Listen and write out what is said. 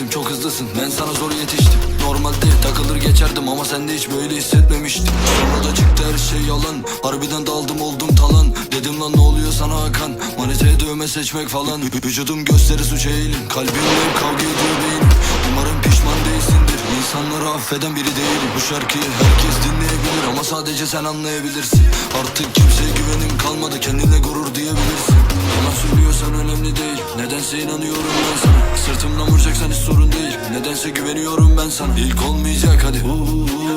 demiştim çok hızlısın. Ben sana zor yetiştim. Normalde takılır geçerdim ama sende hiç böyle hissetmemiştim. Sonra da çıktı her şey yalan. Harbiden daldım oldum talan. Dedim lan ne oluyor sana Hakan? Manitaya dövme seçmek falan. Vü- Vücudum gösteri suç eğilim. Kalbimle kavga ediyor beynim. Umarım pişman değilsindir. İnsanları affeden biri değilim. Bu şarkıyı herkes dinleyebilir Ama sadece sen anlayabilirsin. Artık kimseye güvenim kalmadı. Kendine gurur diyebilirsin Söylüyorsan önemli değil. Nedense inanıyorum ben sana. Sırtımdan vuracaksan hiç sorun değil. Nedense güveniyorum ben sana. İlk olmayacak hadi